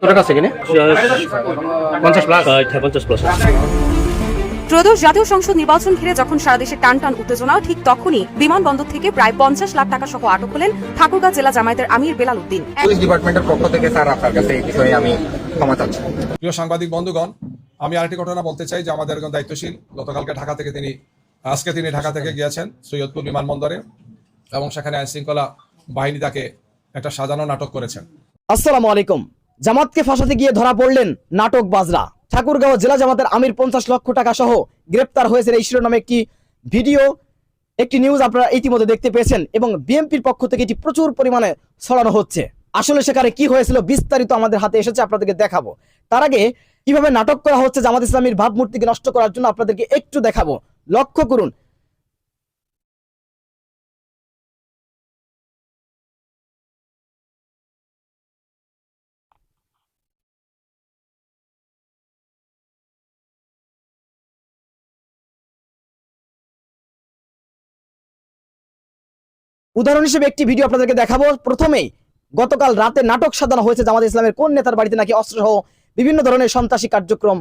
কত টাকা আছে এখানে পঞ্চাশ প্লাস পঞ্চাশ প্লাস ত্রয়োদশ জাতীয় সংসদ নির্বাচন ঘিরে যখন সারা দেশে টান টান উত্তেজনা ঠিক তখনই বিমানবন্দর থেকে প্রায় পঞ্চাশ লাখ টাকা সহ আটক হলেন ঠাকুরগাঁ জেলা জামায়াতের আমির বেলাল উদ্দিন। পুলিশ ডিপার্টমেন্টের পক্ষ থেকে স্যার আপনার কাছে এই বিষয়ে আমি ক্ষমা চাচ্ছি। প্রিয় সাংবাদিক বন্ধুগণ আমি আরেকটি ঘটনা বলতে চাই যে আমাদের একজন দায়িত্বশীল গতকালকে ঢাকা থেকে তিনি আজকে তিনি ঢাকা থেকে গিয়েছেন সৈয়দপুর বিমানবন্দরে এবং সেখানে আইন শৃঙ্খলা বাহিনী তাকে একটা সাজানো নাটক করেছেন। আসসালামু আলাইকুম। জামাতকে ফাঁসাতে গিয়ে ধরা পড়লেন নাটক বাজরা ঠাকুরগাঁও জেলা জামাতের আমির পঞ্চাশ লক্ষ টাকা সহ গ্রেপ্তার হয়েছে এই শিরোনামে একটি ভিডিও, একটি নিউজ আপনারা ইতিমধ্যে দেখতে পেয়েছেন এবং বিএনপির পক্ষ থেকে এটি প্রচুর পরিমাণে ছড়ানো হচ্ছে। আসলে সেখানে কি হয়েছিল বিস্তারিত আমাদের হাতে এসেছে, আপনাদেরকে দেখাবো। তার আগে কীভাবে নাটক করা হচ্ছে জামাত ইসলামীর ভাবমূর্তিকে নষ্ট করার জন্য আপনাদেরকে একটু দেখাবো। লক্ষ্য করুন উদাহরণ হিসেবে একটি ভিডিও আপনাদেরকে দেখাবো। প্রথমেই গতকাল রাতে নাটক সাজানো হয়েছে জামাত ইসলামের কোন নেতার বাড়িতে নাকি অস্ত্রসহ বিভিন্ন ধরনের সন্ত্রাসী কার্যক্রম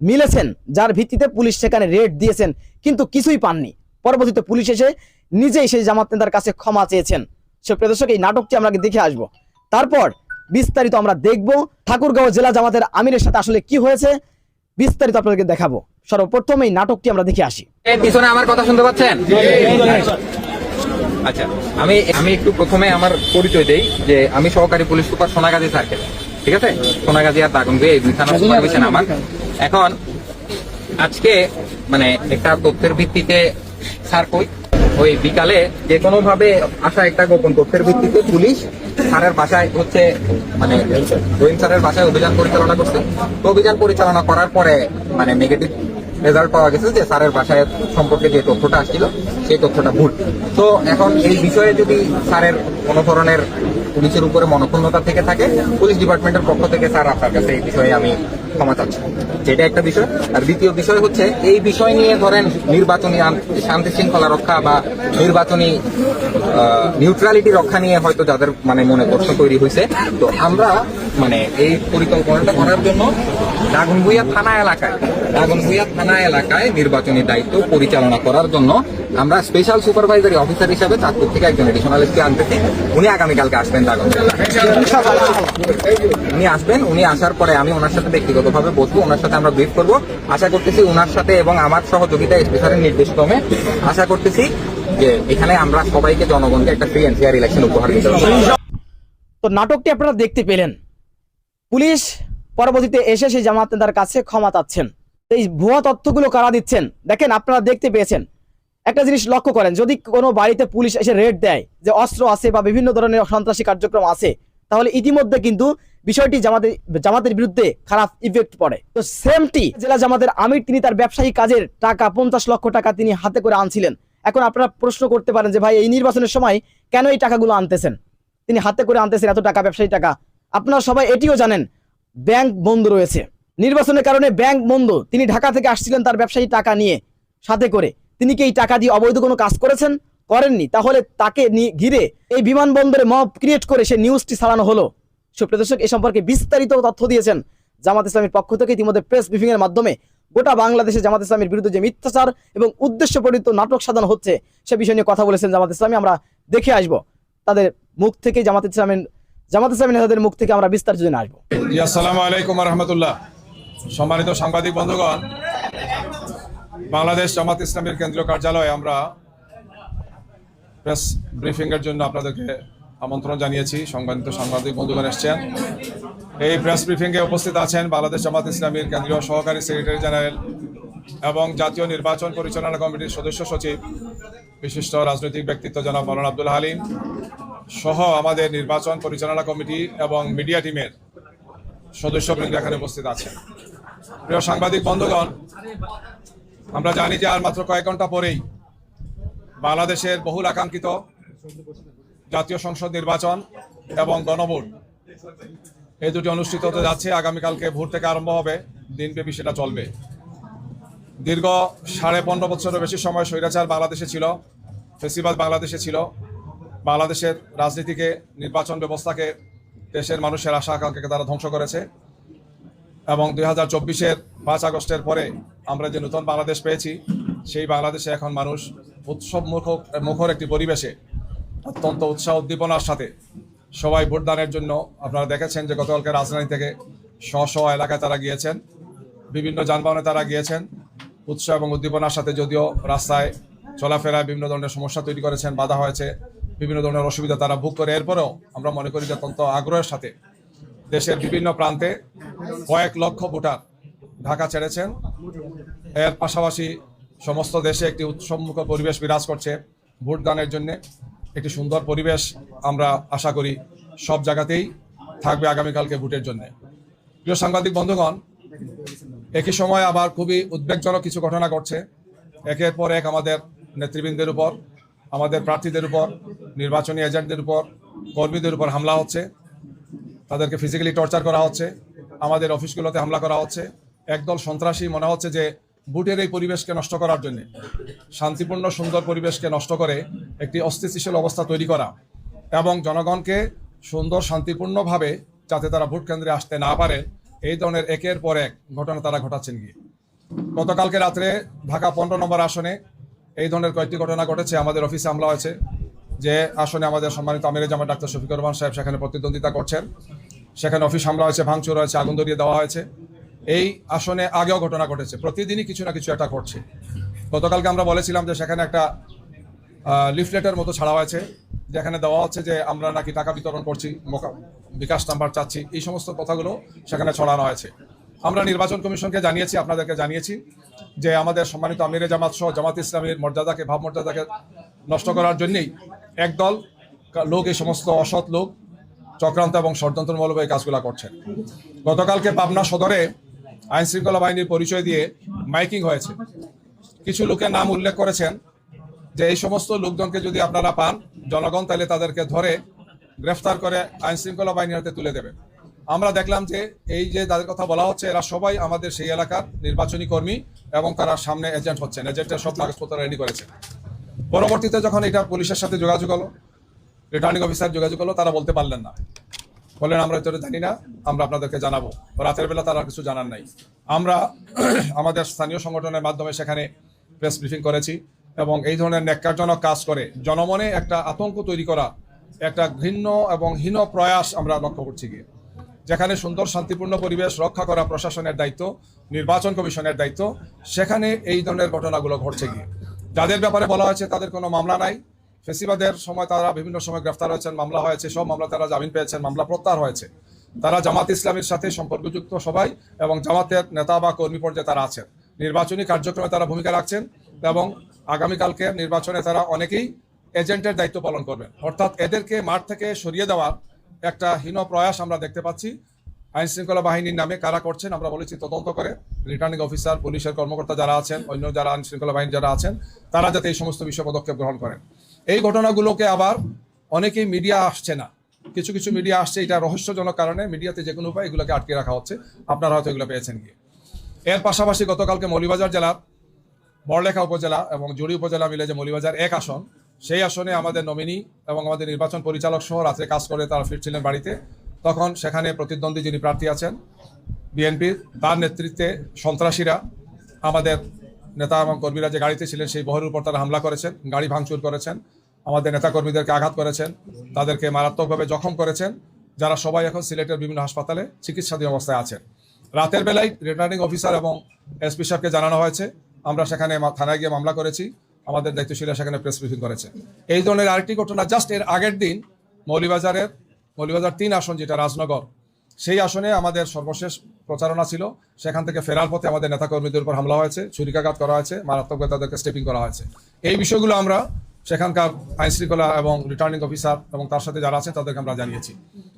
মিলেছেন যার ভিত্তিতে পুলিশ সেখানে রেড দিয়েছেন কিন্তু কিছুই পাননি। পরবর্তীতে পুলিশ এসে নিজেই সেই জামাত নেতার কাছে ক্ষমা চেয়েছেন। সে প্রদর্শক এই নাটকটি আমরা দেখে আসব। তারপর বিস্তারিত আমরা দেখব ঠাকুরগাঁও জেলা জামাতের আমিরের সাথে আসলে কি হয়েছে বিস্তারিত আপনাদেরকে দেখাবো। সর্বপ্রথম এই নাটকটি আমরা দেখে আসি। পিছনে আমার কথা শুনতে পাচ্ছেন? আচ্ছা আমি আমি একটু প্রথমে আমার পরিচয় দেই যে আমি সহকারী পুলিশ সুপার সোনাগাজী সার্কেল ঠিক আছে? সোনাগাজী আর দাগনবে এই দুই থানার সুপারভিশন আমার। এখন আজকে মানে একটা তথ্যের ভিত্তিতে স্যার কই? ওই বিকালে যে কোনো ভাবে আসা একটা গোপন তথ্যের ভিত্তিতে পুলিশ স্যারের বাসায় হচ্ছে মানে রহিম স্যারের বাসায় অভিযান পরিচালনা করছে। তো অভিযান পরিচালনা করার পরে মানে নেগেটিভ রেজাল্ট পাওয়া গেছে যে স্যারের বাসায় সম্পর্কে যে তথ্যটা আসছিল, সেই তথ্যটা ভুল। তো এখন এই বিষয়ে যদি স্যারের কোনো ধরনের পুলিশের উপরে মনক্ষুণ্ণতা থেকে থাকে, পুলিশ ডিপার্টমেন্টের পক্ষ থেকে স্যার আপনার কাছে এই বিষয়ে আমি ক্ষমা চাচ্ছি। যেটা একটা বিষয়। আর দ্বিতীয় বিষয় হচ্ছে, এই বিষয় নিয়ে ধরেন নির্বাচনী শান্তি শৃঙ্খলা রক্ষা বা নির্বাচনী নিউট্রালিটি রক্ষা নিয়ে হয়তো যাদের মানে মনে প্রশ্ন তৈরি হয়েছে, তো আমরা মানে এই পরিকল্পনাটা করার জন্য দাগনভূঞা থানা এলাকায় দাগনভূঞা থানা এলাকায় নির্বাচনী দায়িত্ব পরিচালনা করার জন্য আমরা স্পেশাল সুপারভাইজারি অফিসার হিসাবে চাঁদপুর থেকে একজন এডিশনাল এসপি আনতেছি। উনি আগামীকালকে আসবেন উনি আসবেন, উনি আসার পরে আমি ওনার সাথে ব্যক্তিগতভাবে বসবো, ওনার সাথে আমরা ব্রিফ করব। আশা করতেছি ওনার সাথে এবং আমার সহযোগিতা স্পেশালের নির্দেশ ক্রমে আশা করতেছি যে এখানে আমরা সবাইকে জনগণকে একটা ফ্রি এন্ড ফেয়ার ইলেকশন উপহার দিতে তো নাটকটি আপনারা দেখতে পেলেন। পুলিশ পরবর্তীতে এসে সেই জামাত নেতার কাছে ক্ষমা চাচ্ছেন। এই ভুয়া তথ্যগুলো কারা দিচ্ছেন? দেখেন, আপনারা দেখতে পেয়েছেন। একটা জিনিস লক্ষ্য করেন, যদি কোনো বাড়িতে পুলিশ এসে রেড দেয় যে অস্ত্র আছে বা বিভিন্ন ধরনের সন্ত্রাসী কার্যক্রম আছে, তাহলে ইতিমধ্যে কিন্তু বিষয়টি জামাতের জামাতের বিরুদ্ধে খারাপ ইফেক্ট পড়ে। তো সেমটি জেলা জামাতের আমির, তিনি তার ব্যবসায়ী কাজের টাকা, পঞ্চাশ লক্ষ টাকা তিনি হাতে করে আনছিলেন। এখন আপনারা প্রশ্ন করতে পারেন যে, ভাই, এই নির্বাচনের সময় কেন এই টাকাগুলো আনতেছেন? তিনি হাতে করে আনতেছেন এত টাকা, ব্যবসায়ী টাকা। আপনারা সবাই এটিও জানেন, ব্যাংক বন্ধ রয়েছে। নির্বাচনের কারণে ব্যাংক বন্ধ। তিনি ঢাকা থেকে আসছিলেন তার ব্যবসায়ী টাকা নিয়ে, সাথে করে। তিনি কি এই টাকা দিয়ে অবৈধ কোনো কাজ করেছেন? করেননি। তাহলে তাকে ঘিরে এই বিমানবন্দরে মব ক্রিয়েট করে সে নিউজটি ছাড়ানো হলো। সুপ্রিয় দর্শক, এ সম্পর্কে বিস্তারিত তথ্য দিয়েছেন জামাত ইসলামের পক্ষ থেকে ইতিমধ্যে প্রেস ব্রিফিং এর মাধ্যমে। গোটা বাংলাদেশে জামাত ইসলামের বিরুদ্ধে যে মিথ্যাচার এবং উদ্দেশ্য পরিত নাটক সাধন হচ্ছে, সে বিষয় নিয়ে কথা বলেছেন জামাত ইসলামী। আমরা দেখে আসব। তাদের মুখ থেকে জামাত ইসলামের, জামাত ইসলামী নেতাদের মুখ থেকে আমরা বিস্তারিত জেনে আসব। আসসালামু আলাইকুম রহমতুল্লাহ। সম্মানিত সাংবাদিক বন্ধুগণ বাংলাদেশ জামাত ইসলামের কেন্দ্রীয় কার্যালয়ে আমরা প্রেস ব্রিফিং এর জন্য আপনাদেরকে আমন্ত্রণ জানিয়েছি। সংবাদিত সাংবাদিক বন্ধুগণ এসছেন। এই প্রেস ব্রিফিং এ উপস্থিত আছেন বাংলাদেশ জামাত ইসলামীর কেন্দ্রীয় সহকারী সেক্রেটারি জেনারেল এবং জাতীয় নির্বাচন পরিচালনা কমিটির সদস্য সচিব, বিশিষ্ট রাজনৈতিক ব্যক্তিত্ব জনাব মৌলানা আব্দুল হালিম সহ আমাদের নির্বাচন পরিচালনা কমিটি এবং মিডিয়া টিমের সদস্যবৃন্দ এখানে উপস্থিত আছেন। প্রিয় সাংবাদিক বন্ধুগণ আমরা জানি যে আর মাত্র কয়েক ঘণ্টা পরেই বাংলাদেশের বহুল আকাঙ্ক্ষিত জাতীয় সংসদ নির্বাচন এবং গণভোট এই দুটি অনুষ্ঠিত হতে যাচ্ছে। আগামীকালকে ভোট থেকে আরম্ভ হবে। দিনব্যাপী সেটা চলবে। দীর্ঘ সাড়ে পনেরো বছরের বেশি সময় স্বৈরাচার বাংলাদেশে ছিল, ফেসিবাদ বাংলাদেশে ছিল। বাংলাদেশের রাজনীতিকে, নির্বাচন ব্যবস্থাকে দেশের মানুষের আশা আকাঙ্ক্ষাকে তারা ধ্বংস করেছে। এবং দুই হাজার চব্বিশের পাঁচ আগস্টের পরে আমরা যে নতুন বাংলাদেশ পেয়েছি, সেই বাংলাদেশে এখন মানুষ উৎসব মুখ মুখর একটি পরিবেশে অত্যন্ত উৎসাহ উদ্দীপনার সাথে সবাই ভোটদানের জন্য, আপনারা দেখেছেন যে গতকালকে রাজধানী থেকে স্ব স্ব এলাকায় তারা গিয়েছেন, বিভিন্ন যানবাহনে তারা গিয়েছেন, উৎসাহ এবং উদ্দীপনার সাথে যদিও রাস্তায় চলাফেরায় বিভিন্ন ধরনের সমস্যা তৈরি করেছেন, বাধা হয়েছে, বিভিন্ন ধরনের অসুবিধা তারা ভোগ করে। এরপরেও আমরা মনে করি যে অত্যন্ত আগ্রহের সাথে দেশের বিভিন্ন প্রান্তে কয়েক লক্ষ ভোটার ঢাকা ছেড়েছেন। এর পাশাপাশি সমস্ত দেশে একটি উৎসবমুখ পরিবেশ বিরাজ করছে ভোটদানের জন্য। একটি সুন্দর পরিবেশ আমরা আশা করি সব জায়গাতেই থাকবে আগামীকালকে ভোটের জন্য। প্রিয় সাংবাদিক বন্ধুগণ, একই সময় আবার খুবই উদ্বেগজনক কিছু ঘটনা ঘটছে। একের পর এক আমাদের নেতৃবৃন্দের উপর, আমাদের প্রার্থীদের উপর, নির্বাচনী এজেন্টদের উপর, কর্মীদের উপর হামলা হচ্ছে। তাদেরকে ফিজিক্যালি টর্চার করা হচ্ছে। আমাদের অফিসগুলোতে হামলা করা হচ্ছে। একদল সন্ত্রাসী মনে হচ্ছে যে বুটের এই পরিবেশকে নষ্ট করার জন্য, শান্তিপূর্ণ, সুন্দর পরিবেশকে নষ্ট করে একটি অস্থিতিশীল অবস্থা তৈরি করা এবং জনগণকে সুন্দর, শান্তিপূর্ণভাবে যাতে তারা ভোট কেন্দ্রে আসতে না পারে, এই ধরনের একের পর এক ঘটনা তারা ঘটাচ্ছেন গিয়ে। গতকালকে রাত্রে ঢাকা পনেরো নম্বর আসনে এই ধরনের কয়েকটি ঘটনা ঘটেছে, আমাদের অফিসে হামলা হয়েছে। যে আসনে আমাদের সম্মানিত আমির জামা ডাক্তার শফিকুর রহমান সাহেব সেখানে প্রতিদ্বন্দ্বিতা করছেন। সেখানে অফিস হামলা হয়েছে, ভাঙচুর হয়েছে, আগুন ধরিয়ে দেওয়া হয়েছে। এই আসনে আগেও ঘটনা ঘটেছে। প্রতিদিনই কিছু না কিছু একটা ঘটছে। গতকালকে আমরা বলেছিলাম যে সেখানে একটা লিফলেটের মতো ছাড়া হয়েছে, যেখানে দেওয়া হচ্ছে যে আমরা নাকি টাকা বিতরণ করছি বিকাশ নাম্বার চাচ্ছি, এই সমস্ত কথাগুলো সেখানে ছড়ানো হয়েছে। আমরা নির্বাচন কমিশনকে জানিয়েছি, আপনাদেরকে জানিয়েছি যে আমাদের সম্মানিত আমিরে জামাত সহ জামাত ইসলামের মর্যাদাকে, ভাবমর্যাদাকে নষ্ট করার জন্যেই একদল লোক, এই সমস্ত অসৎ লোক চক্রান্ত এবং ষড়যন্ত্রমূলক এই কাজগুলো করছেন। গতকালকে পাবনা সদরে আইন শৃঙ্খলা বাহিনীর পরিচয় দিয়ে মাইকিং হয়েছে। কিছু লোকের নাম উল্লেখ করেছেন যে এই সমস্ত লোকজনকে যদি আপনারা পান, জনগণ তাহলে তাদেরকে ধরে গ্রেফতার করে আইন শৃঙ্খলা বাহিনীর হাতে তুলে দেবে। আমরা দেখলাম যে এই যে তাদের কথা বলা হচ্ছে, এরা সবাই আমাদের সেই এলাকার নির্বাচনী কর্মী এবং তারা সামনে এজেন্ট হচ্ছেন। এজেন্টের সব কাগজপত্র রেডি করেছে। পরবর্তীতে যখন এটা পুলিশের সাথে যোগাযোগ হলো রিটার্নিং অফিসার যোগাযোগ হলো তারা বলতে পারলেন না। বললেন, আমরা এটা জানি না, আমরা আপনাদেরকে জানাব। রাতের বেলা তারা কিছু জানার নাই। আমরা আমাদের স্থানীয় সংগঠনের মাধ্যমে সেখানে প্রেস ব্রিফিং করেছি এবং এই ধরনের ন্যাক্কারজনক কাজ করে জনমনে একটা আতঙ্ক তৈরি করা, একটা ঘৃণ্য এবং হীন প্রয়াস আমরা লক্ষ্য করছি গিয়ে। যেখানে সুন্দর, শান্তিপূর্ণ পরিবেশ রক্ষা করা প্রশাসনের দায়িত্ব, নির্বাচন কমিশনের দায়িত্ব, সেখানে এই ধরনের ঘটনাগুলো ঘটছে গিয়ে। যাদের ব্যাপারে বলা হয়েছে তাদের কোনো মামলা নাই। ফেসিবাদের সময় তারা বিভিন্ন সময় গ্রেফতার হয়েছেন, মামলা হয়েছে, সব মামলা তারা জামিন পেয়েছেন, মামলা প্রত্যাহার হয়েছে। তারা জামাত ইসলামের সাথে সম্পর্কযুক্ত সবাই এবং জামাতের নেতা বা কর্মী পর্যায়ে তারা আছেন। নির্বাচনী কার্যক্রমে তারা ভূমিকা রাখছেন এবং আগামীকালকে নির্বাচনে তারা অনেকেই এজেন্টের দায়িত্ব পালন করবেন। অর্থাৎ এদেরকে মাঠ থেকে সরিয়ে দেওয়ার একটা হীন প্রয়াস আমরা দেখতে পাচ্ছি। আইন শৃঙ্খলা বাহিনীর নামে কারা করছেন আমরা বলেছি, তদন্ত করে রিটার্নিং অফিসার, পুলিশের কর্মকর্তা যারা আছেন, অন্য যারা আইন শৃঙ্খলা বাহিনী যারা আছেন, তারা যাতে এই সমস্ত বিষয় পদক্ষেপ গ্রহণ করেন। এই ঘটনাগুলোকে আবার অনেকেই মিডিয়া আসছে না। কিছু কিছু মিডিয়া আসছে, এটা রহস্যজনক কারণে মিডিয়াতে যে কোনো উপায় এগুলোকে আটকে রাখা হচ্ছে। আপনারা হয়তো এগুলো পেয়েছেন গিয়ে। এর পাশাপাশি গতকালকে মৌলিবাজার জেলার বড়লেখা উপজেলা এবং জুড়ি উপজেলা মিলে যে মৌলিবাজার এক আসন, সেই আসনে আমাদের নমিনি এবং আমাদের নির্বাচন পরিচালক সহ রাত্রে কাজ করে তারা ফিরছিলেন বাড়িতে। তখন সেখানে প্রতিদ্বন্দ্বী যিনি প্রার্থী আছেন, বিএনপির, তার নেতৃত্বে সন্ত্রাসীরা আমাদের নেতা এবং কর্মীরা যে গাড়িতে ছিলেন সেই বহরের উপর তারা হামলা করেছেন, গাড়ি ভাঙচুর করেছেন, আমাদের নেতাকর্মীদেরকে আঘাত করেছেন, তাদেরকে মারাত্মকভাবে জখম করেছেন, যারা সবাই এখন সিলেটের বিভিন্ন হাসপাতালে চিকিৎসাধীন অবস্থায় আছেন। রাতের বেলায় রিটার্নিং অফিসার এবং এসপি সাহেবকে জানানো হয়েছে, আমরা সেখানে থানায় গিয়ে মামলা করেছি, আমাদের দায়িত্বশীলরা সেখানে প্রেস ব্রিফিং করেছে। এই ধরনের আরেকটি ঘটনা, জাস্ট এর আগের দিন মৌলিবাজারের মৌলিবাজার তিন আসন, যেটা রাজনগর, সেই আসনে আমাদের সর্বশেষ প্রচারণা ছিল, সেখান থেকে ফেরার পথে আমাদের নেতাকর্মীদের উপর হামলা হয়েছে, ছুরিকাঘাত করা হয়েছে মারাত্মকভাবে তাদেরকে স্টেপিং করা হয়েছে। এই বিষয়গুলো আমরা সেখানকার আইন শৃঙ্খলা এবং রিটার্নিং অফিসার এবং তার সাথে যারা আছে তাদেরকে আমরা জানিয়েছি।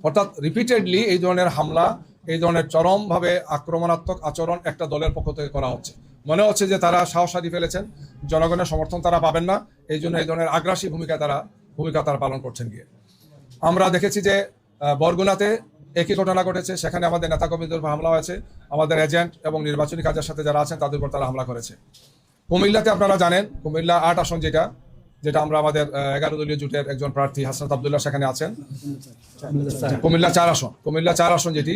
অর্থাৎ রিপিটেডলি এই ধরনের হামলা, এই ধরনের চরমভাবে আক্রমণাত্মক আচরণ একটা দলের পক্ষ থেকে করা হচ্ছে। মনে হচ্ছে যে তারা সাহস হারিয়ে ফেলেছেন, জনগণের সমর্থন তারা পাবেন না, এই জন্য এই ধরনের আগ্রাসী ভূমিকা তারা ভূমিকা তারা পালন করছেন গিয়ে। আমরা দেখেছি যে বরগুনাতে একই ঘটনা ঘটেছে। সেখানে আমাদের নেতাকর্মীদের উপর হামলা হয়েছে আমাদের এজেন্ট এবং নির্বাচনী কাজের সাথে যারা আছেন, তাদের উপর তারা হামলা করেছে। কুমিল্লাতে আপনারা জানেন, কুমিল্লা আট আসন যেটা যেটা আমরা আমাদের এগারো দলীয় জোটের একজন প্রার্থী হাসনাত আবদুল্লাহ সেখানে আছেন। কুমিল্লা চার আসন। কুমিল্লা চার আসন যেটি,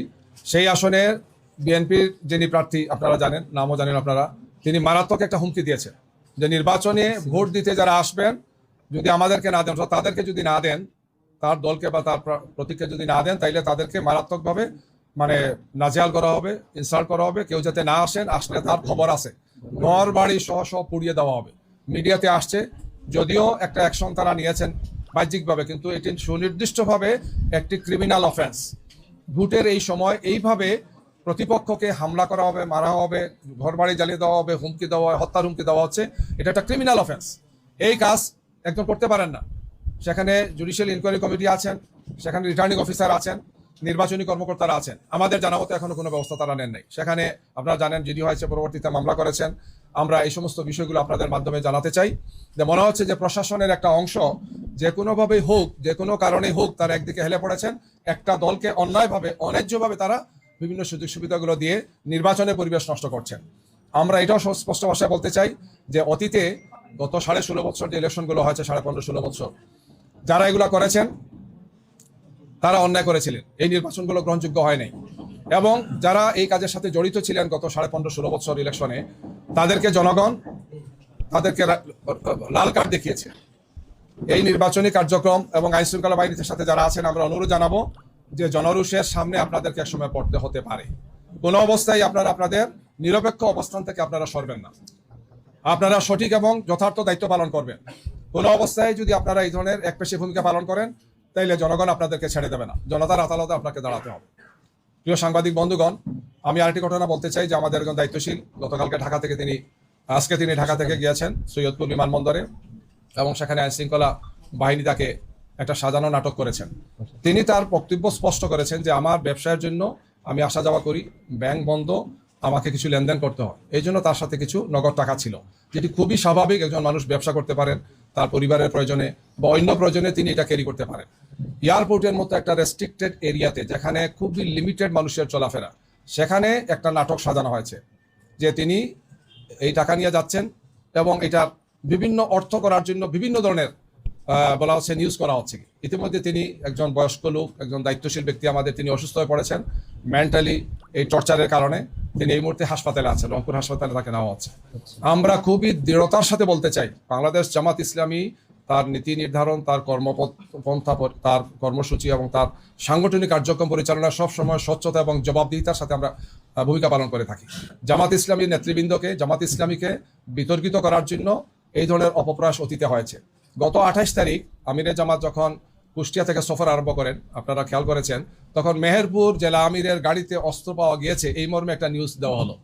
সেই আসনে বিএনপির যিনি প্রার্থী, আপনারা জানেন, নামও জানেন আপনারা, তিনি মারাত্মক একটা হুমকি দিয়েছেন। যে নির্বাচনে ভোট দিতে যারা আসবেন, যদি আমাদেরকে না দেন তাদেরকে যদি না দেন তার দলকে বা তার প্র- প্রতীককে যদি না দেন, তাইলে তাদেরকে মারাত্মকভাবে মানে নাজেহাল করা হবে ইনসাল্ট করা হবে। কেউ যাতে না আসেন, আসলে তার খবর আছে। ঘর বাড়ি সহ সহ পুড়িয়ে দেওয়া হবে। মিডিয়াতে আসছে, যদিও একটা অ্যাকশন তারা নিয়েছেন বাহ্যিকভাবে, কিন্তু এটি সুনির্দিষ্টভাবে একটি ক্রিমিনাল অফেন্স ভোটের এই সময় এইভাবে প্রতিপক্ষকে হামলা করা হবে, মারা হবে ঘর বাড়ি জ্বালিয়ে দেওয়া হবে, হুমকি দেওয়া হত্যার হুমকি দেওয়া হচ্ছে, এটা একটা ক্রিমিনাল অফেন্স এই কাজ একজন করতে পারেন না। সেখানে জুডিশিয়াল ইনকোয়ারি কমিটি আছেন, সেখানে রিটার্নিং অফিসার আছেন, নির্বাচনী কর্মকর্তারা আছেন। আমাদের জানা মতো এখনও কোনো ব্যবস্থা তারা নেন নাই। সেখানে আপনারা জানেন জিডি হয়েছে, পরবর্তীতে মামলা করেছেন। আমরা এই সমস্ত বিষয়গুলো আপনাদের মাধ্যমে জানাতে চাই। যে মনে হচ্ছে যে প্রশাসনের একটা অংশ যে কোনোভাবেই হোক, যে কোনো কারণেই হোক, তারা একদিকে হেলে পড়েছেন। একটা দলকে অন্যায়ভাবে, অন্যায্যভাবে তারা বিভিন্ন সুযোগ সুবিধাগুলো দিয়ে নির্বাচনের পরিবেশ নষ্ট করছেন। আমরা এটাও স্পষ্ট ভাষায় বলতে চাই যে অতীতে গত সাড়ে ষোলো বছর যে ইলেকশনগুলো হয়েছে, সাড়ে পনেরো ষোলো বছর যারা এগুলো করেছেন, তারা অন্যায় করেছিলেন। এই নির্বাচনগুলো গ্রহণযোগ্য হয় নাই। এবং যারা এই কাজের সাথে জড়িত ছিলেন গত সাড়ে পনেরো ষোলো বছর ইলেকশনে, তাদেরকে জনগণ, তাদেরকে লাল কার্ড দেখিয়েছে। এই নির্বাচনী কার্যক্রম এবং আইন শৃঙ্খলা বাহিনীর সাথে যারা আছেন, আমরা অনুরোধ জানাব যে জনরুষের সামনে আপনাদেরকে একসময় পড়তে হতে পারে। কোনো অবস্থায় আপনারা আপনাদের নিরপেক্ষ অবস্থান থেকে আপনারা সরবেন না। আপনারা সঠিক এবং যথার্থ দায়িত্ব পালন করবেন। কোনো অবস্থায় যদি আপনারা এই ধরনের একপেশী ভূমিকা পালন করেন, তাইলে জনগণ আপনাদেরকে ছেড়ে দেবে না। জনতার আদালতে আপনাকে দাঁড়াতে হবে। প্রিয় সাংবাদিক বন্ধুগণ, আমি আরেকটি ঘটনা বলতে চাই, যে আমাদের একজন দায়িত্বশীল, গতকালকে ঢাকা থেকে তিনি, আজকে তিনি ঢাকা থেকে গিয়েছেন সৈয়দপুর বিমানবন্দরে, এবং সেখানে আইন শৃঙ্খলা বাহিনী তাকে একটা সাজানো নাটক করেছেন। তিনি তার বক্তব্য স্পষ্ট করেছেন যে, আমার ব্যবসায়ের জন্য আমি আসা যাওয়া করি, ব্যাংক বন্ধ, আমাকে কিছু লেনদেন করতে হয়। এই জন্য তার সাথে কিছু নগদ টাকা ছিল, যেটি খুবই স্বাভাবিক একজন মানুষ ব্যবসা করতে পারেন। তার পরিবারের প্রয়োজনে বা অন্য প্রয়োজনে তিনি এটা ক্যারি করতে পারেন। এয়ারপোর্টের মতো একটা রেস্ট্রিক্টেড এরিয়াতে যেখানে খুবই লিমিটেড মানুষের চলাফেরা, সেখানে একটা নাটক সাজানো হয়েছে যে তিনি এই টাকা নিয়ে যাচ্ছেন এবং এটা বিভিন্ন অর্থ করার জন্য বিভিন্ন ধরনের বলা হচ্ছে নিউজ করা হচ্ছে। ইতিমধ্যে তিনি একজন বয়স্ক লোক, একজন দায়িত্বশীল ব্যক্তি আমাদের, তিনি অসুস্থ হয়ে পড়েছেন মেন্টালি এই টর্চারের কারণে। তিনি এই মুহূর্তে হাসপাতালে আছেন রংপুর হাসপাতালে তাকে নেওয়া হচ্ছে। আমরা খুবই দৃঢ়তার সাথে বলতে চাই, বাংলাদেশ জামাত ইসলামী তার নীতি নির্ধারণ, তার কর্মপন্থা তার কর্মসূচি এবং তার সাংগঠনিক কার্যক্রম পরিচালনা সব সময় স্বচ্ছতা এবং জবাবদিহিতার সাথে আমরা ভূমিকা পালন করে থাকি। জামাত ইসলামী নেতৃবৃন্দকে, জামাত ইসলামীকে বিতর্কিত করার জন্য এই ধরনের অপপ্রয়াস অতীতে হয়েছে। গত আঠাশ তারিখ আমিরে জামাত যখন কুষ্টিয়া থেকে সফর আরম্ভ করেন। আপনারা খেয়াল করেছেন তখন মেহেরপুর জেলা আমিরের গাড়িতে অস্ত্র পাওয়া গিয়েছে এই মর্মে একটা নিউজ দেওয়া হলো।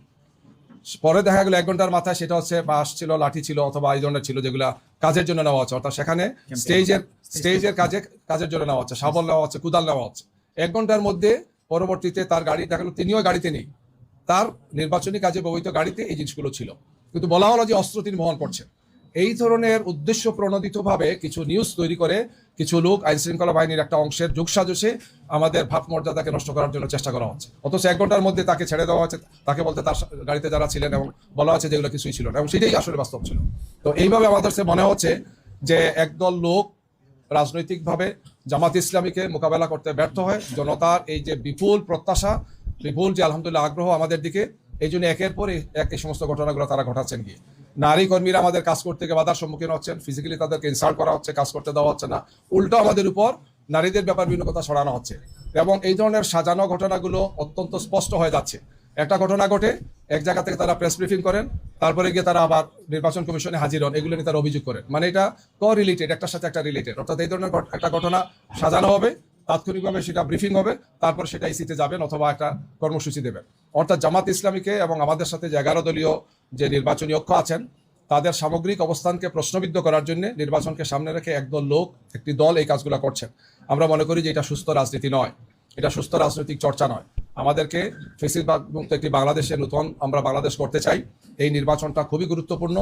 পরে দেখা গেল এক ঘণ্টার মাথায় সেটা হচ্ছে বাস ছিল লাঠি ছিল অথবা এই ধরনের ছিল যেগুলা কাজের জন্য নেওয়া হচ্ছে। অর্থাৎ সেখানে স্টেজের স্টেজের কাজে কাজের জন্য নেওয়া হচ্ছে শাবল নেওয়া হচ্ছে কুদাল নেওয়া হচ্ছে। এক ঘণ্টার মধ্যে পরবর্তীতে তার গাড়ি দেখা গেল তিনিও গাড়িতে নেই। তার নির্বাচনী কাজে ব্যবহৃত গাড়িতে এই জিনিসগুলো ছিল। কিন্তু বলা হলো যে অস্ত্র তিনি বহন করছেন। এই ধরনের উদ্দেশ্য প্রণোদিতভাবে কিছু নিউজ তৈরি করে, কিছু লোক আইন শৃঙ্খলা বাহিনীর একটা অংশের যোগসাজসে আমাদের ভাবমর্যাদাকে নষ্ট করার জন্য চেষ্টা করা হচ্ছে। অথচ এক ঘণ্টার মধ্যে তাকে ছেড়ে দেওয়া হচ্ছে তাকে বলতে তার সা- গাড়িতে যারা ছিলেন এবং বলা হচ্ছে যেগুলো কিছুই ছিল না, এবং সেটাই আসলে বাস্তব ছিল। তো এইভাবে আমাদের কাছে মনে হচ্ছে যে একদল লোক রাজনৈতিকভাবে জামাত ইসলামীকে মোকাবেলা করতে ব্যর্থ হয়। জনতার এই যে বিপুল প্রত্যাশা, বিপুল যে আলহামদুলিল্লাহ আগ্রহ আমাদের দিকে এই জন্য একের পর এক এই সমস্ত ঘটনাগুলো তারা ঘটাচ্ছেন গিয়ে। নারী কর্মীরা আমাদের কাজ করতে গিয়ে বাধার সম্মুখীন হচ্ছেন ফিজিক্যালি তাদেরকে ইনসাল্ট করা হচ্ছে, কাজ করতে দেওয়া হচ্ছে না। উল্টো আমাদের উপর নারীদের ব্যাপার বিভিন্ন কথা ছড়ানো হচ্ছে এবং এই ধরনের সাজানো ঘটনাগুলো অত্যন্ত স্পষ্ট হয়ে যাচ্ছে। একটা ঘটনা ঘটে, এক জায়গা থেকে তারা প্রেস ব্রিফিং করেন, তারপরে গিয়ে তারা আবার নির্বাচন কমিশনে হাজির হন। এগুলো নিয়ে তারা অভিযোগ করেন। মানে এটা ক রিলেটেড একটার সাথে একটা রিলেটেড অর্থাৎ এই ধরনের একটা ঘটনা সাজানো হবে তাৎক্ষণিকভাবে সেটা ব্রিফিং হবে, তারপর সেটা ইসিতে যাবেন অথবা একটা কর্মসূচি দেবেন। অর্থাৎ জামাত ইসলামীকে এবং আমাদের সাথে যে এগারো দলীয় যে নির্বাচনী অক্ষ আছেন, তাদের সামগ্রিক অবস্থানকে প্রশ্নবিদ্ধ করার জন্য নির্বাচনকে সামনে রেখে একদল লোক, একটি দল এই কাজগুলো করছেন। আমরা মনে করি যে এটা সুস্থ রাজনীতি নয়। এটা সুস্থ রাজনৈতিক চর্চা নয়। আমাদেরকে ফেসিলবাগ মুক্ত একটি বাংলাদেশে নতুন আমরা বাংলাদেশ করতে চাই। এই নির্বাচনটা খুবই গুরুত্বপূর্ণ।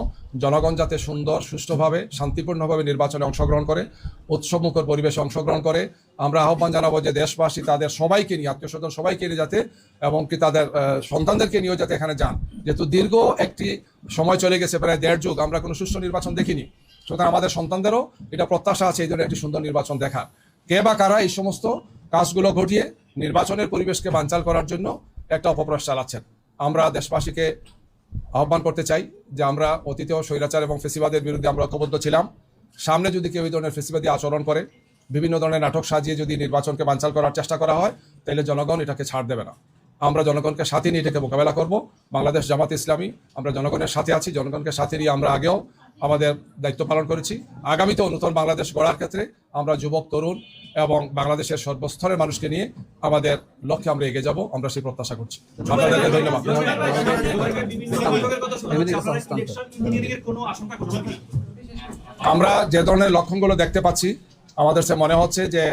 জনগণ যাতে সুন্দর, সুষ্ঠুভাবে, শান্তিপূর্ণভাবে নির্বাচনে অংশগ্রহণ করে, উৎসবমুখর পরিবেশে অংশগ্রহণ করে, আমরা আহ্বান জানাব যে দেশবাসী তাদের সবাইকে নিয়ে, আত্মীয় স্বজন সবাইকে নিয়ে যাতে এবং কি তাদের সন্তানদেরকে নিয়েও যাতে এখানে যান। যেহেতু দীর্ঘ একটি সময় চলে গেছে, প্রায় দেড় যুগ, আমরা কোনো সুষ্ঠু নির্বাচন দেখিনি। সুতরাং আমাদের সন্তানদেরও এটা প্রত্যাশা আছে, এই ধরনের একটি সুন্দর নির্বাচন দেখার। কে বা কারা, এই সমস্ত কাজগুলো ঘটিয়ে নির্বাচনের পরিবেশকে বানচাল করার জন্য একটা অপপ্রয়াস চালাচ্ছেন। আমরা দেশবাসীকে আহ্বান করতে চাই যে আমরা অতীতেও স্বৈরাচার এবং ফেসিবাদের বিরুদ্ধে আমরা ঐক্যবদ্ধ ছিলাম। সামনে যদি কেউ এই ধরনের ফেসিবাদী আচরণ করে, বিভিন্ন ধরনের নাটক সাজিয়ে যদি নির্বাচনকে বানচাল করার চেষ্টা করা হয়, তাহলে জনগণ এটাকে ছাড় দেবে না। আমরা জনগণকে সাথে নিয়ে এটাকে মোকাবেলা করব। বাংলাদেশ জামাত ইসলামী, আমরা জনগণের সাথে আছি, জনগণকে সাথে নিয়ে আমরা আগেও আমাদের দায়িত্ব পালন করেছি। আগামীতেও নতুন বাংলাদেশ গড়ার ক্ষেত্রে আমরা যুবক, তরুণ এবং বাংলাদেশের সর্বস্তরের মানুষকে নিয়ে আমাদের লক্ষ্যে আমরা এগিয়ে যাব। আমরা সেই প্রত্যাশা করছি। আপনাদেরকে ধন্যবাদ। আমরা যে ধরনের লক্ষণগুলো দেখতে পাচ্ছি, আমাদের সে মনে হচ্ছে যে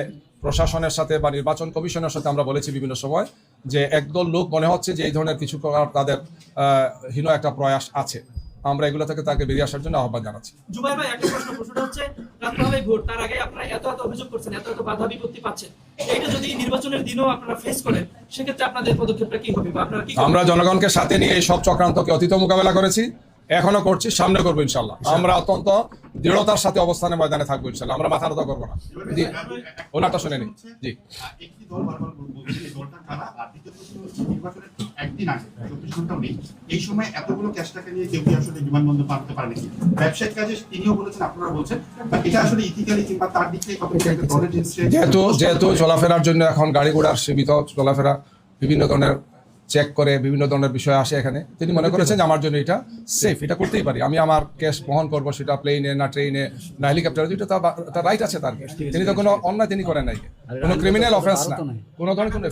প্রশাসনের সাথে বা নির্বাচন কমিশনের সাথে আমরা বলেছি বিভিন্ন সময় যে একদল লোক মনে হচ্ছে যে এই ধরনের কিছু করার তাদের হীন একটা প্রয়াস আছে। আমরা এগুলো থেকে তাকে বেরিয়ে আসার জন্য আহ্বান জানাচ্ছি। জুবাই ভাই একটা প্রশ্ন প্রশ্নটা হচ্ছে রাতভাবে ভোট তার আগে আপনারা এত এত অভিযোগ করছেন এত এত বাধা বিপত্তি পাচ্ছেন। এইটা যদি নির্বাচনের দিনও আপনারা ফেস করেন সেক্ষেত্রে আপনাদের পদক্ষেপটা কি হবে বা আপনারা কি আমরা জনগণকে সাথে নিয়ে এই সব চক্রান্তকে অতীত মোকাবেলা করেছি। এখনও করছি সামনে করব ইনশাল্লাহ। আমরা অত্যন্ত দৃঢ়তার সাথে অবস্থানে ময়দানে থাকব ইনশাল্লাহ। আমরা মাথা নত করব না। জি। ওনারটা শুনে নি জি। একটি দল বারবার বলছে যে দলটা কারা আর দ্বিতীয় প্রশ্ন হচ্ছে নির্বাচনের ঠিক একদিন আগে চব্বিশ ঘন্টাও নেই এই সময় এতগুলো ক্যাশ টাকা নিয়ে কেউ কি আসলে বিমানবন্দর পার হতে পারে ব্যবসায়িক কাজে তিনিও বলেছেন আপনারা বলছেন এটা আসলে ইথিক্যালি কিংবা তার দিক থেকে কতটা একটা দলের যে যেহেতু যেহেতু চলাফেরার জন্য এখন গাড়ি ঘোড়ার সীমিত চলাফেরা বিভিন্ন ধরনের চেক করে বিভিন্ন ধরনের বিষয় আসে এখানে। তিনি মনে করেছেন যে আমার জন্য এটা সেফ এটা করতেই পারি। আমি আমার ক্যাশ বহন করব সেটা প্লেনে না ট্রেনে না হেলিকপ্টারে এটা তার রাইট আছে তার তিনি তো কোনো অন্যায় তিনি করেন নাই। কোনো ক্রিমিনাল অফেন্স না। কোনো ধরনের কোনো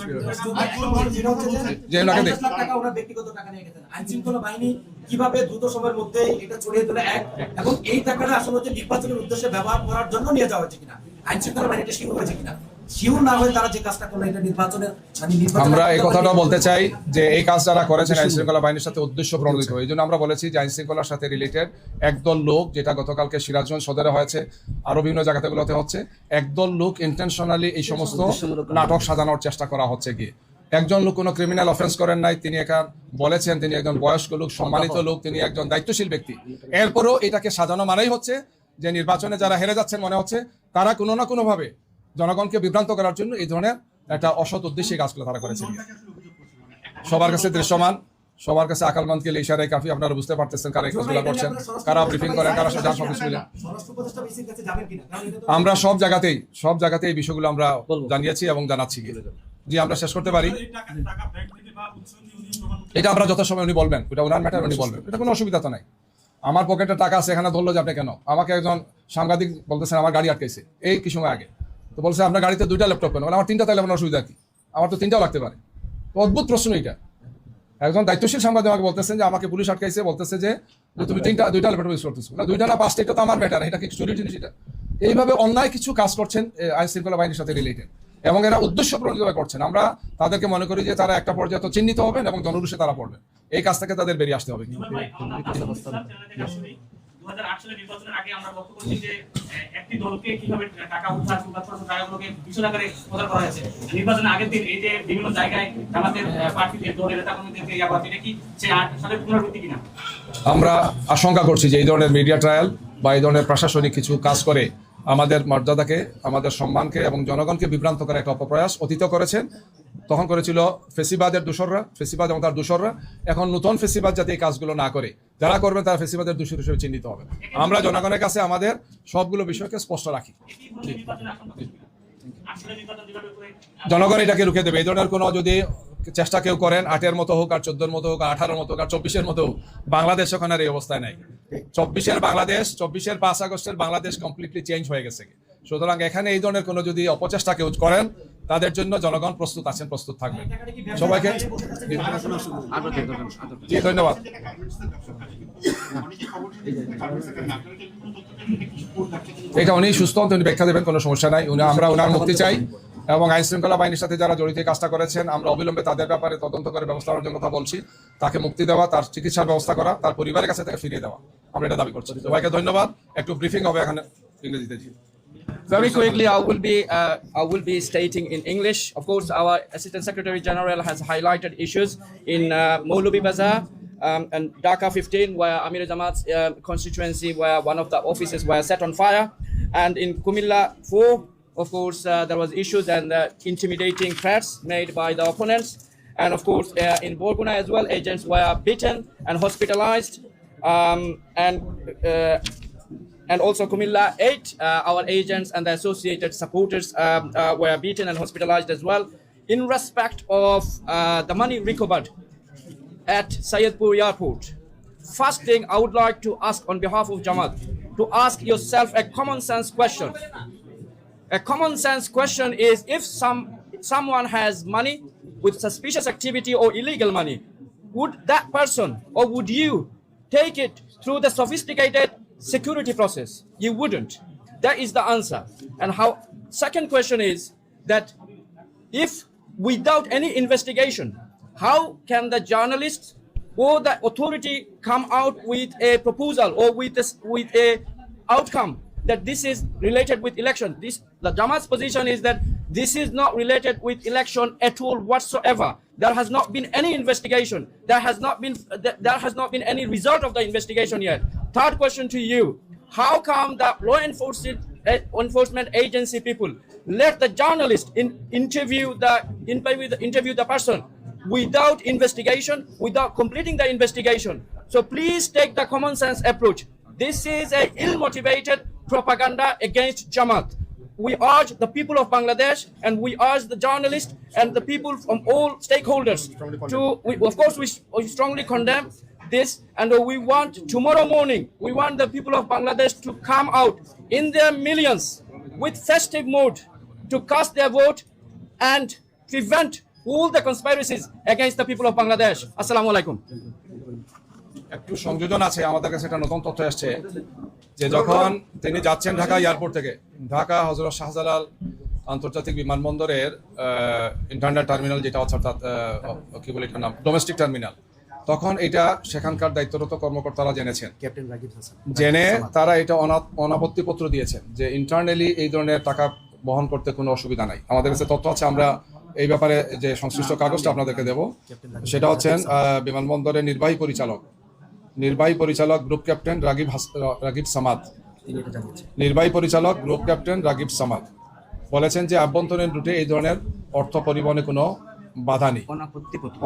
যে ওনাকে দেখ টাকা ওনার ব্যক্তিগত টাকা নিয়ে গেছেন। আইন বাহিনী কীভাবে দ্রুত সময়ের মধ্যে এটা ছড়িয়ে তোলে এক এবং এই টাকাটা আসলে হচ্ছে নির্বাচনের উদ্দেশ্যে ব্যবহার করার জন্য নিয়ে যাওয়া হয়েছে কিনা? আইন শৃঙ্খলা বাহিনী এটা হয়েছে কিনা? শিওর না হয়ে তারা যে কাজটা করল এটা নির্বাচনের মানে আমরা এই কথাটা বলতে চাই যে এই কাজ যারা করেছেন আইন শৃঙ্খলা বাহিনীর সাথে উদ্দেশ্য প্রণোদিত এই জন্য আমরা বলেছি যে আইন শৃঙ্খলার সাথে রিলেটেড একদল লোক যেটা গতকালকে সিরাজগঞ্জ সদরে হয়েছে আরও বিভিন্ন জায়গাগুলোতে হচ্ছে একদল লোক ইন্টেনশনালি এই সমস্ত নাটক সাজানোর চেষ্টা করা হচ্ছে গিয়ে। একজন লোক কোনো ক্রিমিনাল অফেন্স করেন নাই তিনি এখান বলেছেন তিনি একজন বয়স্ক লোক সম্মানিত লোক তিনি একজন দায়িত্বশীল ব্যক্তি। এরপরও এটাকে সাজানো মানেই হচ্ছে যে নির্বাচনে যারা হেরে যাচ্ছেন মনে হচ্ছে তারা কোনো না কোনো ভাবে জনগণকে বিভ্রান্ত করার জন্য এই ধরনের একটা অসৎ উদ্দেশ্যে কাজগুলো তারা করেছেন। সবার কাছে দৃশ্যমান সবার কাছে আকালমন্দকে ইশারায় কাফি আপনারা বুঝতে পারতেছেন কারা কাজগুলো করছেন কারা ব্রিফিং করেন কারা সাজা মিলে বিসির কাছে তো আমরা সব জায়গাতেই সব জায়গাতেই এই বিষয়গুলো আমরা জানিয়েছি এবং জানাচ্ছি। জি আমরা শেষ করতে পারি। এটা আমরা যত সময় উনি বলবেন এটা ওনার ম্যাটার উনি বলবেন। এটা কোনো অসুবিধা তো নাই। আমার পকেটে টাকা আছে এখানে ধরলো যে আপনি কেন? আমাকে একজন সাংবাদিক বলতেছেন আমার গাড়ি আটকাইছে এই কিছু সময় আগে? তো বলছে, আপনার গাড়িতে দুইটা ল্যাপটপ কেন? আমার তিনটা, তাইলে আমার অসুবিধা কি? আমার তো তিনটাও লাগতে পারে। তো অদ্ভুত প্রশ্ন এটা। একজন দায়িত্বশীল সাংবাদিক আমাকে বলতেছেন যে, আমাকে পুলিশ আটকাইছে। বলতেছে যে তুমি তিনটা, দুইটা ল্যাপটপ ইউজ করতেছো। না দুইটা না, পাঁচটা তো আমার ব্যাটার এটা কি চুরির জিনিস এটা? এইভাবে অন্যায় কিছু কাজ করছেন আইন শৃঙ্খলা বাহিনীর সাথে রিলেটেড এবং এরা উদ্দেশ্য প্রণোদিতভাবে করছেন? আমরা তাদেরকে মনে করি যে, তারা একটা পর্যায়ে তো চিহ্নিত হবেন এবং জনরুষে তারা পড়বেন। এই কাজ থেকে তাদের বেরিয়ে আসতে হবে। আমরা আশঙ্কা করছি যে এই ধরনের মিডিয়া ট্রায়াল বা এই ধরনের প্রশাসনিক কিছু কাজ করে আমাদের মর্যাদাকে, আমাদের সম্মানকে এবং জনগণকে বিভ্রান্ত করার একটা অপপ্রয়াস অতীত করেছেন। তখন করেছিল ফেসিবাদের দূষররা ফেসিবাদ এবং তার দূষররা এখন নতুন ফেসিবাদ যাতে এই কাজগুলো না করে, যারা করবেন তারা ফেসিবাদের দূষর হিসেবে চিহ্নিত হবে। আমরা জনগণের কাছে আমাদের সবগুলো বিষয়কে স্পষ্ট রাখি। জনগণ এটাকে রুখে দেবে। এই ধরনের কোনো যদি চেষ্টা কেউ করেন, আটের মতো হোক আর চোদ্দোর মতো হোক আর আঠারোর মতো হোক আর চব্বিশের মতো হোক, বাংলাদেশ ওখানে এই অবস্থায় নাই। চব্বিশের বাংলাদেশ, চব্বিশের পাঁচ আগস্টের বাংলাদেশ কমপ্লিটলি চেঞ্জ হয়ে গেছে। সুতরাং এখানে এই ধরনের কোনো যদি অপচেষ্টা কেউ করেন, তাদের জন্য জনগণ প্রস্তুত আছেন, প্রস্তুত থাকবেন। সবাইকে ধন্যবাদ। এটা উনি সুস্থ উনি ব্যাখ্যা দেবেন, কোনো সমস্যা নাই। উনি আমরা ওনার মুক্তি চাই। এবং আইন শৃঙ্খলা বাহিনীর সাথে যারা জড়িত কাজটা করেছেন আমরা অবিলম্বে তাদের ব্যাপারে তদন্ত করে ব্যবস্থা নেওয়ার জন্য কথা বলছি তাকে মুক্তি দেওয়া তার চিকিৎসার ব্যবস্থা করা তার পরিবারের কাছে তাকে ফিরিয়ে দেওয়া আমরা এটা দাবি করছি সবাইকে ধন্যবাদ একটু ব্রিফিং হবে এখানে ইংরেজিতে Very quickly, I will be uh, I will be stating in English. Of course, our Assistant Secretary General has highlighted issues in uh, Molubi Bazaar um, and Dhaka 15, where Amir Jamaat's uh, constituency, where one of the offices were set on fire, and in Kumilla 4, of course, uh, there was issues and uh, intimidating threats made by the opponents, and of course, uh, in Borguna as well, agents were beaten and hospitalized, um, and. And also Kumilla 8, uh, our agents and the associated supporters um, uh, were beaten and hospitalized as well in respect of uh, the money recovered at Sayedpur Airport. First thing I would like to ask on behalf of Jamaat to ask yourself a common sense question. A common sense question is if some someone has money with suspicious activity or illegal money, would that person or would you take it through the sophisticated security process? You wouldn't. That is the answer. And how second question is that if without any investigation, how can the journalists or the authority come out with a proposal or with a, with a outcome that this is related with election? This the Jamaat's position is that this is not related with election at all whatsoever. There has not been any investigation. There has not been there has not been any result of the investigation yet. Third question to you: How come the law enforcement eh, enforcement agency people let the journalist in, interview the interview the, interview the person without investigation, without completing the investigation? So please take the common sense approach. This is a ill-motivated propaganda against Jamaat. We urge the people of Bangladesh and we urge the journalists and the people from all stakeholders to, we, of course, we, we strongly condemn this and we want tomorrow morning, we want the people of Bangladesh to come out in their millions with festive mood to cast their vote and prevent all the conspiracies against the people of Bangladesh. Assalamu alaikum. একটু সংযোজন আছে আমাদের কাছে একটা নতুন তথ্য এসছে যে যখন তিনি যাচ্ছেন ঢাকা এয়ারপোর্ট থেকে ঢাকা হজরত শাহজালাল আন্তর্জাতিক বিমানবন্দরের ইন্টারনাল টার্মিনাল যেটা অর্থাৎ কি বলে এটার নাম ডোমেস্টিক টার্মিনাল তখন এটা সেখানকার দায়িত্বরত কর্মকর্তারা জেনেছেন। জেনে তারা এটা অনা- অনাপত্তি পত্র দিয়েছেন যে ইন্টারনালি এই ধরনের টাকা বহন করতে কোনো অসুবিধা নাই। আমাদের কাছে তথ্য আছে আমরা এই ব্যাপারে যে সংশ্লিষ্ট কাগজটা আপনাদেরকে দেব। সেটা হচ্ছেন আহ, বিমানবন্দরের নির্বাহী পরিচালক। নির্বাহী পরিচালক গ্রুপ ক্যাপ্টেন রাগিব রাগিব সামাদ। নির্বাহী পরিচালক গ্রুপ ক্যাপ্টেন রাগিব সামাদ। বলেছেন যে আভ্যন্তরীণ রুটে এই ধরনের অর্থ পরিবহনে কোনো বাধা নেই।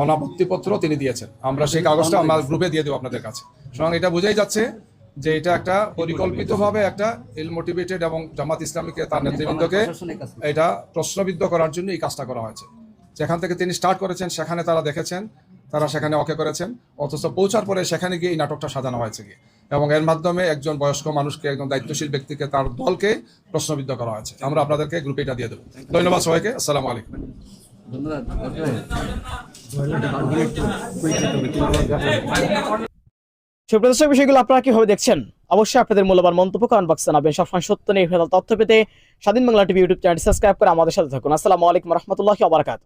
অনাপত্তিপত্র। তিনি দিয়েছেন। আমরা সেই কাগজটা আমরা গ্রুপে দিয়ে দেবো আপনাদের কাছে। সুতরাং এটা বোঝাই যাচ্ছে যে এটা একটা পরিকল্পিতভাবে একটা ইল মোটিভেটেড এবং জামাত ইসলামীকে তার নেতৃবৃন্দকে এটা প্রশ্নবিদ্ধ করার জন্য এই কাজটা করা হয়েছে। যেখান থেকে তিনি স্টার্ট করেছেন সেখানে তারা দেখেছেন তারা সেখানে ওকে করেছেন। অথচ পৌঁছার পরে সেখানে গিয়ে এই নাটকটা সাজানো হয়েছে গিয়ে। এবং এর মাধ্যমে একজন বয়স্ক মানুষকে, একজন দায়িত্বশীল ব্যক্তিকে তার দলকে প্রশ্নবিদ্ধ করা হয়েছে। আমরা আপনাদেরকে গ্রুপে এটা দিয়ে দেবো। ধন্যবাদ সবাইকে। আসসালামু আলাইকুম। সুপ্রদর্শক বিষয়গুলো আপনারা কীভাবে দেখছেন? অবশ্যই আপনাদের মূল্যবান মন্তব্য কমেন্ট বক্সে জানাবেন। সবসময় সত্য নির্ভেজাল তথ্য পেতে Swadhin Bangla TV YouTube channel subscribe করে আমাদের সাথে থাকুন। আসসালামু আলাইকুম রহমতুল্লাহ আবরাকাত